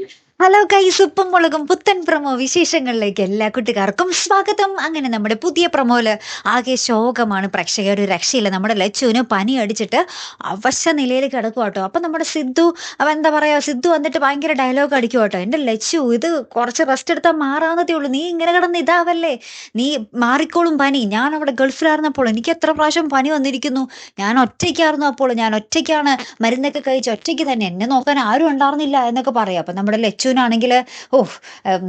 condition. Hello കൈസ് ഉപ്പും മുളകും പുത്തൻ പ്രമോ വിശേഷങ്ങളിലേക്ക് എല്ലാ കുട്ടികാർക്കും സ്വാഗതം. അങ്ങനെ നമ്മുടെ പുതിയ പ്രമോയിൽ ആകെ ശോകമാണ്. പ്രേക്ഷകർ ഒരു രക്ഷയില്ല. നമ്മുടെ ലച്ചുവിന് പനി അടിച്ചിട്ട് അവശ നിലയിൽ കിടക്കുക കേട്ടോ അപ്പം നമ്മുടെ സിദ്ധു അവ എന്താ പറയാ സിദ്ധു വന്നിട്ട് ഭയങ്കര ഡയലോഗ് അടിക്കും കേട്ടോ എന്റെ ലച്ചു ഇത് കുറച്ച് റെസ്റ്റ് എടുത്താൽ മാറാന്നതേ ഉള്ളൂ. നീ ഇങ്ങനെ കിടന്ന് ഇതാവല്ലേ? നീ മാറിക്കോളും പനി. ഞാൻ അവിടെ ഗൾഫിലായിരുന്നപ്പോൾ എനിക്ക് എത്ര പ്രാവശ്യം പനി വന്നിരിക്കുന്നു. ഞാൻ ഒറ്റയ്ക്കായിരുന്നു അപ്പോൾ. ഞാൻ ഒറ്റയ്ക്കാണ് മരുന്നൊക്കെ കഴിച്ച് ഒറ്റയ്ക്ക് തന്നെ. എന്നെ നോക്കാൻ ആരും ഉണ്ടായിരുന്നില്ല എന്നൊക്കെ പറയാം. അപ്പം നമ്മുടെ ലച്ചുവിനാണെങ്കിൽ ഓ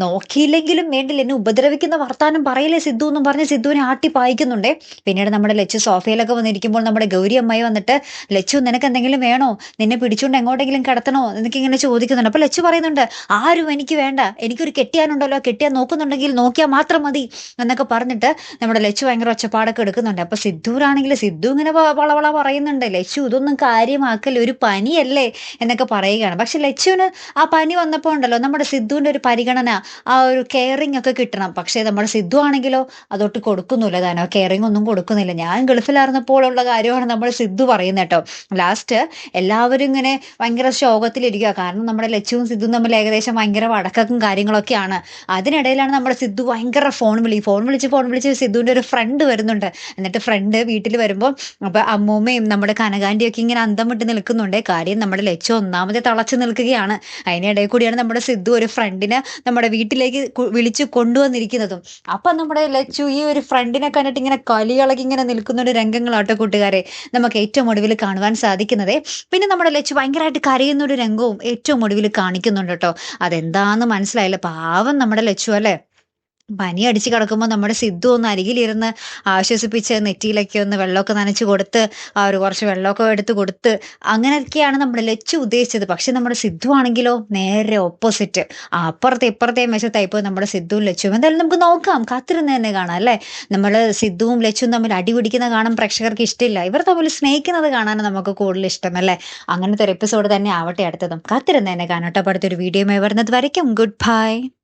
നോക്കിയില്ലെങ്കിലും വേണ്ടില്ല. എന്നെ ഉപദ്രവിക്കുന്ന വർത്താനം പറയില്ലേ സിദ്ധു എന്നും പറഞ്ഞ് സിദ്ധുവിനെ ആട്ടി പായിക്കുന്നുണ്ടേ. പിന്നീട് നമ്മുടെ ലച്ചു സോഫയിലൊക്കെ വന്നിരിക്കുമ്പോൾ നമ്മുടെ ഗൗരി അമ്മായി വന്നിട്ട് ലച്ചു നിനക്ക് എന്തെങ്കിലും വേണോ? നിന്നെ പിടിച്ചുകൊണ്ട് എങ്ങോട്ടെങ്കിലും കിടത്തണോ? എന്നൊക്കെ ഇങ്ങനെ ചോദിക്കുന്നുണ്ട്. അപ്പൊ ലച്ചു പറയുന്നുണ്ട് ആരും എനിക്ക് വേണ്ട. എനിക്കൊരു കെട്ടിയാനുണ്ടല്ലോ. കെട്ടിയാൻ നോക്കുന്നുണ്ടെങ്കിൽ നോക്കിയാൽ മാത്രം മതി എന്നൊക്കെ പറഞ്ഞിട്ട് നമ്മുടെ ലച്ചു ഭയങ്കര ഒച്ചപ്പാടൊക്കെ എടുക്കുന്നുണ്ട്. അപ്പൊ സിദ്ധുവിനാണെങ്കിൽ സിദ്ധു ഇങ്ങനെ വളവള പറയുന്നുണ്ട്. ലച്ചു ഇതൊന്നും കാര്യമാക്കല്ലേ? ഒരു പനിയല്ലേ? എന്നൊക്കെ പറയുകയാണ്. പക്ഷെ ലച്ചുവിന് ആ പനി വന്നപ്പോൾ നമ്മുടെ സിദ്ധുവിന്റെ ഒരു പരിഗണന ആ ഒരു കെയറിങ് ഒക്കെ കിട്ടണം. പക്ഷേ നമ്മുടെ സിദ്ധു ആണെങ്കിലോ അതൊട്ട് കൊടുക്കുന്നില്ല താനോ കെയറിങ് ഒന്നും കൊടുക്കുന്നില്ല. ഞാൻ ഗൾഫിലായിരുന്നപ്പോൾ ഉള്ള കാര്യമാണ് നമ്മുടെ സിദ്ധു പറയുന്നത് കേട്ടോ. ലാസ്റ്റ് എല്ലാവരും ഇങ്ങനെ ഭയങ്കര ശോകത്തിലിരിക്കുക കാരണം നമ്മുടെ ലച്ചുവും സിദ്ധുവും തമ്മിൽ ഏകദേശം ഭയങ്കര വടക്കക്കും കാര്യങ്ങളൊക്കെയാണ്. അതിനിടയിലാണ് നമ്മുടെ സിദ്ധു ഭയങ്കര ഫോൺ വിളി. ഫോൺ വിളിച്ച് ഫോൺ വിളിച്ച് സിദ്ധുവിന്റെ ഒരു ഫ്രണ്ട് വരുന്നുണ്ട്. എന്നിട്ട് ഫ്രണ്ട് വീട്ടിൽ വരുമ്പോൾ അപ്പോൾ അമ്മൂമ്മയും നമ്മുടെ കനകാന്റിയും ഒക്കെ ഇങ്ങനെ അന്തം വിട്ട് നിൽക്കുന്നുണ്ട്. കാര്യം നമ്മുടെ ലച്ചു ഒന്നാമത് തളച്ചു നിൽക്കുകയാണ്. അതിനിടയിൽ കൂടിയാണ് നമ്മുടെ സിദ്ധു ഒരു ഫ്രണ്ടിനെ നമ്മുടെ വീട്ടിലേക്ക് വിളിച്ചു കൊണ്ടുവന്നിരിക്കുന്നതും. അപ്പം നമ്മുടെ ലച്ചു ഈ ഒരു ഫ്രണ്ടിനെ കണ്ടിട്ട് ഇങ്ങനെ കലികളൊക്കെ ഇങ്ങനെ നിൽക്കുന്ന ഒരു രംഗങ്ങളാട്ടോ കൂട്ടുകാരെ. നമുക്ക് ഏറ്റവും ഒടുവിൽ കാണുവാൻ സാധിക്കുന്നത്. പിന്നെ നമ്മുടെ ലച്ചു ഭയങ്കരമായിട്ട് കരയുന്ന ഒരു രംഗവും ഏറ്റവും ഒടുവിൽ കാണിക്കുന്നുണ്ട് കേട്ടോ. അതെന്താന്ന് മനസ്സിലായില്ല. പാവം നമ്മുടെ ലച്ചു അല്ലേ? പനി അടിച്ച് കിടക്കുമ്പോൾ നമ്മുടെ സിദ്ധു ഒന്ന് അരികിലിരുന്ന് ആശ്വസിപ്പിച്ച് നെറ്റിയിലൊക്കെ ഒന്ന് വെള്ളമൊക്കെ നനച്ച് കൊടുത്ത് ആ ഒരു കുറച്ച് വെള്ളമൊക്കെ എടുത്ത് കൊടുത്ത് അങ്ങനെയൊക്കെയാണ് നമ്മുടെ ലച്ചു ഉദ്ദേശിച്ചത്. പക്ഷെ നമ്മുടെ സിദ്ധു ആണെങ്കിലോ നേരെ ഓപ്പോസിറ്റ് അപ്പുറത്തെ ഇപ്പുറത്തെയും വശത്തായിപ്പോൾ നമ്മുടെ സിദ്ധുവും ലച്ചുവും. എന്തായാലും നമുക്ക് നോക്കാം. കാത്തിരുന്ന് തന്നെ കാണാം അല്ലേ? നമ്മൾ സിദ്ധുവും ലച്ചുവും തമ്മിൽ അടി പിടിക്കുന്ന കാണാൻ പ്രേക്ഷകർക്ക് ഇഷ്ടമില്ല ഇവർ തമ്മിൽ സ്നേഹിക്കുന്നത് കാണാൻ നമുക്ക് കൂടുതൽ ഇഷ്ടം അല്ലേ? അങ്ങനത്തെ ഒരു എപ്പിസോഡ് തന്നെ ആവട്ടെ അടുത്തതും. കാത്തിരുന്ന് തന്നെ കാണാം കേട്ടോ. അടുത്തൊരു വീഡിയോ വരുന്നത് വരയ്ക്കും. Good bye